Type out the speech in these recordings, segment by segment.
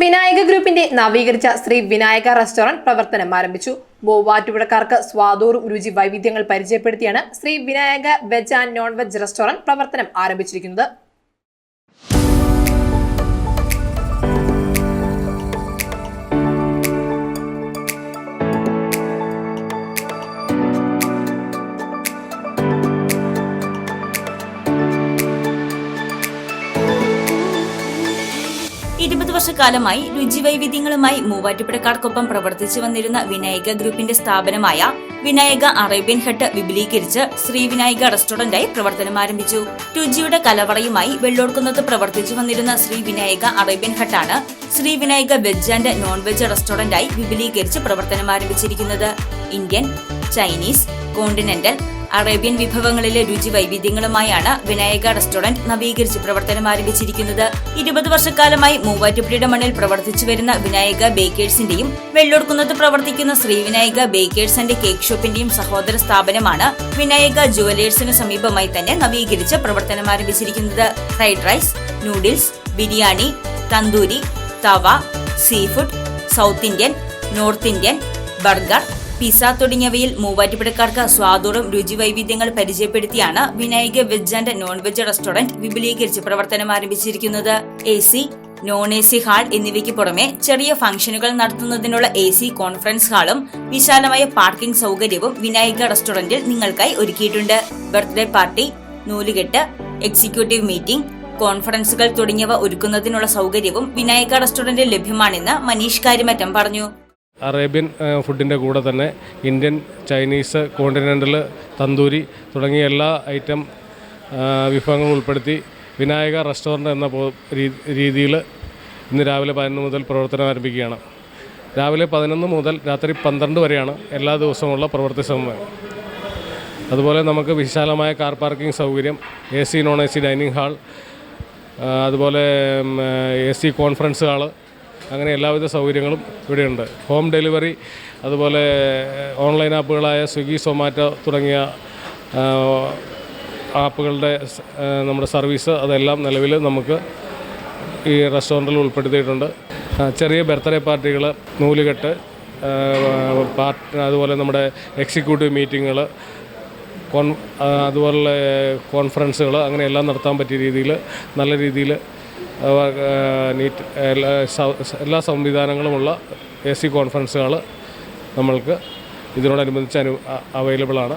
വിനായക ഗ്രൂപ്പിന്റെ നവീകരിച്ച ശ്രീ വിനായക റെസ്റ്റോറന്റ് പ്രവർത്തനം ആരംഭിച്ചു. മൂവാറ്റുപുഴക്കാർക്ക് സ്വാദൂറും രുചി വൈവിധ്യങ്ങൾ പരിചയപ്പെടുത്തിയാണ് Shri Vinayaka veg and non veg restaurant പ്രവർത്തനം ആരംഭിച്ചിരിക്കുന്നത്. വർഷക്കാലമായി രുചിവൈവിധ്യങ്ങളുമായി മൂവാറ്റുപുഴക്കാർക്കൊപ്പം പ്രവർത്തിച്ചു വന്നിരുന്ന വിനായക ഗ്രൂപ്പിന്റെ സ്ഥാപനമായ വിനായക അറേബ്യൻ ഹട്ട് വിപുലീകരിച്ച് ശ്രീ വിനായക റെസ്റ്റോറന്റായി പ്രവർത്തനം ആരംഭിച്ചു. രുചിയുടെ കലവറയുമായി വെള്ളോർക്കുന്നത്ത് പ്രവർത്തിച്ചു വന്നിരുന്ന Shri Vinayaka Arabian ഹട്ടാണ് Shri Vinayaka veg and non veg റെസ്റ്റോറന്റായി വിപുലീകരിച്ച് പ്രവർത്തനം ആരംഭിച്ചിരിക്കുന്നത്. ഇന്ത്യൻ ചൈനീസ് കോണ്ടിനെന്റൽ അറേബ്യൻ വിഭവങ്ങളിലെ രുചി വൈവിധ്യങ്ങളുമായാണ് വിനായക റെസ്റ്റോറന്റ് നവീകരിച്ച് പ്രവർത്തനം ആരംഭിച്ചിരിക്കുന്നത്. ഇരുപത് വർഷക്കാലമായി മൂവാറ്റുപുഴയുടെ മണ്ണിൽ പ്രവർത്തിച്ചു വരുന്ന വിനായക ബേക്കേഴ്സിന്റെയും വെള്ളൂർക്കുന്നത്ത് പ്രവർത്തിക്കുന്ന ശ്രീവിനായക ബേക്കേഴ്സ് ആൻഡ് കേക്ക് ഷോപ്പിന്റെയും സഹോദര സ്ഥാപനമാണ് വിനായക ജുവലേഴ്സിന് സമീപമായി തന്നെ നവീകരിച്ച് പ്രവർത്തനം ആരംഭിച്ചിരിക്കുന്നത്. Fried rice noodles biryani tandoori tawa seafood south Indian north Indian burger pizza തുടങ്ങിയവയിൽ മൂവാറ്റുപുഴക്കാർക്ക് സ്വാദൂറും രുചി വൈവിധ്യങ്ങൾ പരിചയപ്പെടുത്തിയാണ് Vinayaka veg and non veg restaurant വിപുലീകരിച്ച് പ്രവർത്തനം ആരംഭിച്ചിരിക്കുന്നത്. A C non A C hall എന്നിവയ്ക്ക് പുറമെ ചെറിയ ഫംഗ്ഷനുകൾ നടത്തുന്നതിനുള്ള എ സി കോൺഫറൻസ് ഹാളും വിശാലമായ പാർക്കിംഗ് സൗകര്യവും വിനായക റെസ്റ്റോറന്റിൽ നിങ്ങൾക്കായി ഒരുക്കിയിട്ടുണ്ട്. ബർത്ത്ഡേ പാർട്ടി നൂലുകെട്ട് എക്സിക്യൂട്ടീവ് മീറ്റിംഗ് കോൺഫറൻസുകൾ തുടങ്ങിയവ ഒരുക്കുന്നതിനുള്ള സൗകര്യവും വിനായക റെസ്റ്റോറന്റിൽ ലഭ്യമാണെന്ന് മനീഷ് കാര്യമറ്റം പറഞ്ഞു. അറേബ്യൻ ഫുഡിന്റെ കൂടെ തന്നെ ഇന്ത്യൻ ചൈനീസ് കോണ്ടിനെന്റൽ തന്തൂരി തുടങ്ങിയ എല്ലാ ഐറ്റം വിഭവങ്ങൾ ഉൾപ്പെടുത്തി വിനായക റെസ്റ്റോറന്റ് എന്ന രീതിയിൽ ഇന്ന് രാവിലെ പതിനൊന്ന് മുതൽ പ്രവർത്തനം ആരംഭിക്കുകയാണ്. രാവിലെ പതിനൊന്ന് മുതൽ രാത്രി പന്ത്രണ്ട് വരെയാണ് എല്ലാ ദിവസവുമുള്ള പ്രവൃത്തി സമയം. അതുപോലെ നമുക്ക് വിശാലമായ കാർ പാർക്കിംഗ് സൗകര്യം A C non A C dining hall അതുപോലെ എ സി കോൺഫറൻസ് ഹാൾ അങ്ങനെ എല്ലാവിധ സൗകര്യങ്ങളും ഇവിടെയുണ്ട്. ഹോം ഡെലിവറി അതുപോലെ ഓൺലൈൻ ആപ്പുകളായ സ്വിഗ്ഗി സൊമാറ്റോ തുടങ്ങിയ ആപ്പുകളുടെ നമ്മുടെ സർവീസ് അതെല്ലാം നിലവിൽ നമുക്ക് ഈ റെസ്റ്റോറന്റിൽ ഉൾപ്പെടുത്തിയിട്ടുണ്ട്. ചെറിയ ബർത്ത്ഡേ പാർട്ടികൾ നൂലുകെട്ട് പാർട്ട് അതുപോലെ നമ്മുടെ എക്സിക്യൂട്ടീവ് മീറ്റിങ്ങുകൾ കോൺ അതുപോലെ അതുപോലുള്ള കോൺഫറൻസുകൾ അങ്ങനെയെല്ലാം നടത്താൻ പറ്റിയ രീതിയിൽ നല്ല രീതിയിൽ നീറ്റ് എല്ലാ എല്ലാ സംവിധാനങ്ങളുമുള്ള എ സി കോൺഫറൻസുകൾ നമ്മൾക്ക് ഇതിനോടനുബന്ധിച്ച് അനു അവൈലബിൾ ആണ്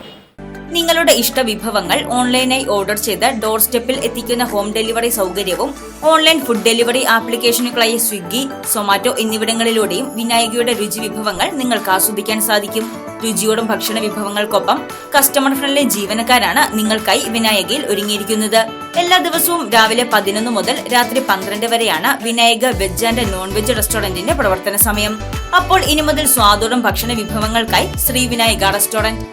നിങ്ങളുടെ ഇഷ്ട വിഭവങ്ങൾ ഓൺലൈനായി ഓർഡർ ചെയ്ത് ഡോർ സ്റ്റെപ്പിൽ എത്തിക്കുന്ന ഹോം ഡെലിവറി സൗകര്യവും ഓൺലൈൻ ഫുഡ് ഡെലിവറി ആപ്ലിക്കേഷനുകളായ സ്വിഗ്ഗി സൊമാറ്റോ എന്നിവിടങ്ങളിലൂടെയും വിനായകയുടെ രുചി വിഭവങ്ങൾ നിങ്ങൾക്ക് ആസ്വദിക്കാൻ സാധിക്കും. രുചിയോടും ഭക്ഷണ വിഭവങ്ങൾക്കൊപ്പം കസ്റ്റമർ ഫ്രണ്ട്ലി ജീവനക്കാരാണ് നിങ്ങൾക്കായി വിനായകയിൽ ഒരുങ്ങിയിരിക്കുന്നത്. എല്ലാ ദിവസവും രാവിലെ പതിനൊന്ന് മുതൽ രാത്രി പന്ത്രണ്ട് വരെയാണ് Vinayaka veg and non veg റെസ്റ്റോറന്റിന്റെ പ്രവർത്തന സമയം. അപ്പോൾ ഇനി മുതൽ സ്വാദോടും ഭക്ഷണ വിഭവങ്ങൾക്കായി ശ്രീ വിനായക റെസ്റ്റോറന്റ്.